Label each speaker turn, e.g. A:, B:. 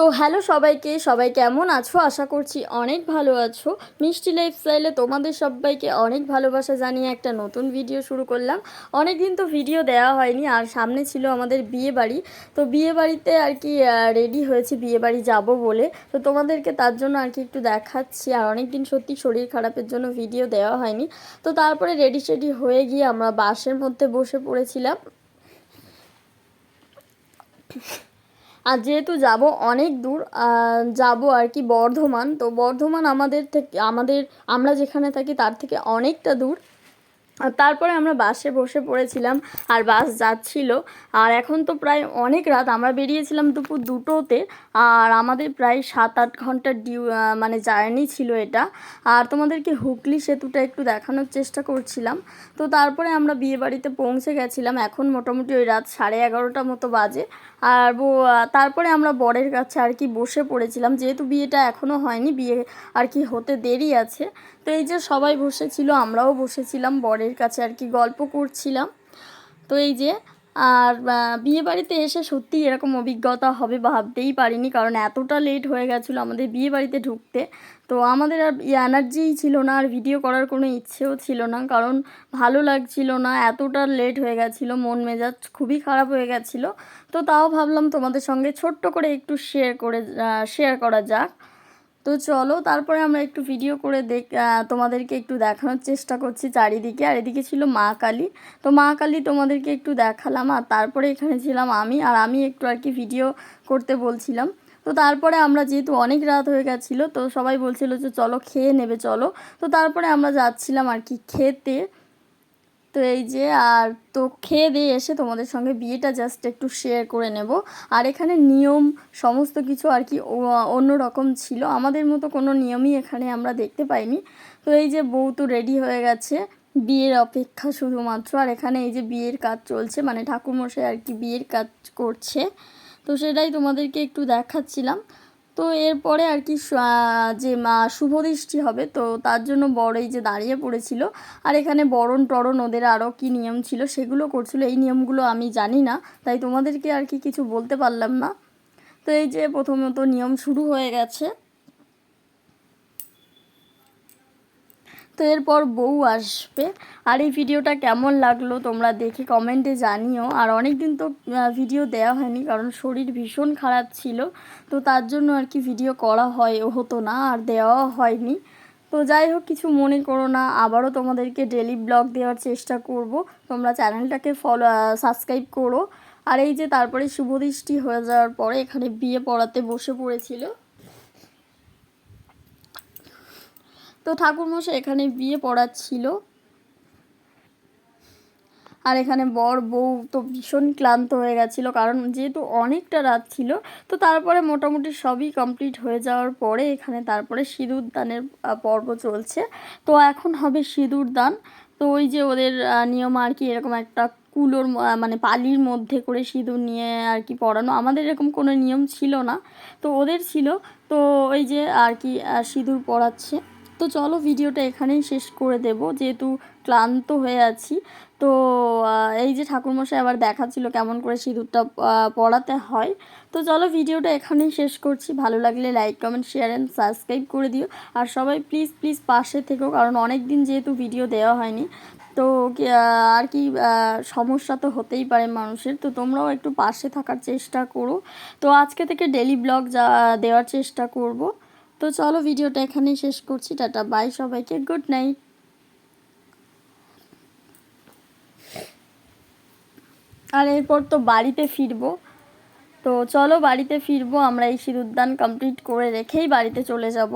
A: তো হ্যালো সবাইকে, সবাই কেমন আছো? আশা করছি অনেক ভালো আছো। মিষ্টি লাইফস্টাইলে তোমাদের সবাইকে অনেক ভালোবাসা জানিয়ে একটা নতুন ভিডিও শুরু করলাম। অনেক দিন তো ভিডিও দেওয়া হয়নি, আর সামনে ছিল আমাদের বিয়ে বাড়ি। তো বিয়ে বাড়িতে আর কি রেডি হয়েছি বিয়ে বাড়ি যাব বলে। তো তোমাদেরকে তার জন্য আর কি একটু দেখাচ্ছি। আর অনেক দিন সত্যি শরীর খারাপের জন্য ভিডিও দেওয়া হয়নি। তো তারপরে রেডি সেডি হয়ে গিয়ে আমরা বাসের মধ্যে বসে পড়েছিলাম। আর যেহেতু যাব অনেক দূর যাব আর কি বর্ধমান, তো বর্ধমান আমাদের থেকে, আমাদের, আমরা যেখানে থাকি তার থেকে অনেকটা দূর। তারপরে আমরা বাসে বসে পড়েছিলাম আর বাস যাচ্ছিল। আর এখন তো প্রায় অনেক রাত, আমরা বেরিয়েছিলাম দুপুর দুটোতে আর আমাদের প্রায় সাত আট ঘণ্টার ডিউ মানে জার্নি ছিল এটা। আর তোমাদেরকে হুগলি সেতুটা একটু দেখানোর চেষ্টা করছিলাম। তো তারপরে আমরা বিয়ে বাড়িতে পৌঁছে গেছিলাম, এখন মোটামুটি ওই রাত সাড়ে এগারোটা মতো বাজে। আর তারপরে আমরা বরের কাছে আর কি বসে পড়েছিলাম, যেহেতু বিয়েটা এখনও হয়নি, বিয়ে আর কি হতে দেরি আছে। এই যে সবাই বসেছিল, আমরাও বসেছিলাম, বরের কাছে আর কি গল্প করছিলাম। তো এই যে, আর বিয়ে বাড়িতে এসে সত্যি এরকম অভিজ্ঞতা হবে ভাবতেই পারিনি, কারণ এতটা লেট হয়ে গেছিল আমাদের বিয়ে বাড়িতে ঢুকতে। তো আমাদের আর এনার্জিই ছিল না, আর ভিডিও করার কোনো ইচ্ছেও ছিল না, কারণ ভালো লাগছিল না, এতটা লেট হয়ে গেছিল, মন মেজাজ খুবই খারাপ হয়ে গেছিল। তো তাও ভাবলাম তোমাদের সঙ্গে ছোট্ট করে একটু শেয়ার করে শেয়ার করা যাক। তো চলো, তারপরে আমরা একটু ভিডিও করে দেখ তোমাদেরকে একটু দেখানোর চেষ্টা করছি চারিদিকে। আর এদিকে ছিল মা কালী। তো মা কালী তোমাদেরকে একটু দেখালাম, আর তারপরে এখানে ছিলাম আমি, আর আমি একটু আর কি ভিডিও করতে বলছিলাম। তো তারপরে আমরা যেহেতু অনেক রাত হয়ে গেছিল, তো সবাই বলছিল যে চলো খেয়ে নেবে, চলো। তো তারপরে আমরা যাচ্ছিলাম আর কি খেতে। তো এই যে, আর তো খেয়ে দিয়ে এসে তোমাদের সঙ্গে বিয়েটা জাস্ট একটু শেয়ার করে নেব। আর এখানে নিয়ম সমস্ত কিছু আর কি অন্য রকম ছিল। আমাদের মতো কোনো নিয়মই এখানে আমরা দেখতে পাইনি। তো এই যে বউ তো রেডি হয়ে গেছে, বিয়ের অপেক্ষা শুধুমাত্র। আর এখানে এই যে বিয়ের কাজ চলছে মানে ঠাকুরমশাই আর কি বিয়ের কাজ করছে। তো সেটাই তোমাদেরকে একটু দেখাচ্ছিলাম। তো এরপরে আর কি যে মা শুভদৃষ্টি হবে, তো তার জন্য বড় এই যে দাঁড়িয়ে পড়েছিল। আর এখানে বরণ টরণ ওদের আরও কি নিয়ম ছিল সেগুলো করছিল। এই নিয়মগুলো আমি জানি না, তাই তোমাদেরকে আর কি কিছু বলতে পারলাম না। তো এই যে প্রথমত নিয়ম শুরু হয়ে গেছে। তো এরপর বউ আসবে। আর এই ভিডিওটা কেমন লাগল তোমরা দেখে কমেন্টে জানিও। আর অনেক দিন তো ভিডিও দেওয়া হয়নি কারণ শরীর ভীষণ খারাপ ছিল। তো তার জন্য আর কি ভিডিও করা হয় হতো না, আর দেওয়াও হয়নি। তো যাই হোক, কিছু মনে করো না, আবারও তোমাদেরকে ডেলি ব্লগ দেওয়ার চেষ্টা করব। তোমরা চ্যানেলটাকে ফলো সাবস্ক্রাইব করো। আর এই যে তারপরে শুভদৃষ্টি হয়ে যাওয়ার পরে এখানে বিয়ে পড়াতে বসে পড়েছিল। তো ঠাকুরমশাই এখানে বিয়ে পড়াচ্ছিল। আর এখানে বর, বউ তো ভীষণ ক্লান্ত হয়ে গেছিল, কারণ যেহেতু অনেকটা রাত ছিল, তো তারপরে মোটামুটি সবই কমপ্লিট হয়ে যাওয়ার পরে এখানে তারপরে সিঁদুর দানের পর্ব চলছে। তো এখন হবে সিঁদুর দান। তো ওই যে ওদের নিয়ম আর কি, এরকম একটা কুলোর মানে পালির মধ্যে করে সিঁদুর নিয়ে আর কি পড়ানো। আমাদের এরকম কোনো নিয়ম ছিল না। তো ওদের ছিল। তো ওই যে আর কি সিঁদুর পড়াচ্ছে। তো চলো ভিডিওটা এখানেই শেষ করে দেব, যেহেতু ক্লান্ত হয়ে আছি। তো এই যে ঠাকুরমশাই আবার দেখাচ্ছিল কেমন করে সিঁদুরটা পড়াতে হয়। তো চলো ভিডিওটা এখানেই শেষ করছি। ভালো লাগলে like, comment share and subscribe করে দিও। আর সবাই প্লিজ প্লিজ পাশে থেকো, কারণ অনেক দিন যেহেতু ভিডিও দেওয়া হয়নি। তো আর কি সমস্যা তো হতেই পারে মানুষের। তো তোমরাও একটু পাশে থাকার চেষ্টা করো। তো আজকে থেকে ডেলি ব্লগ যা, দেওয়ার চেষ্টা করব। তো চলো ভিডিওটা এখানেই শেষ করছি, টাটা, বাই সবাইকে, গুড নাইট। আর এরপর তো বাড়িতে ফিরবো। তো চলো বাড়িতে ফিরবো, আমরা এই সিঁদুরদান কমপ্লিট করে রেখেই বাড়িতে চলে যাব।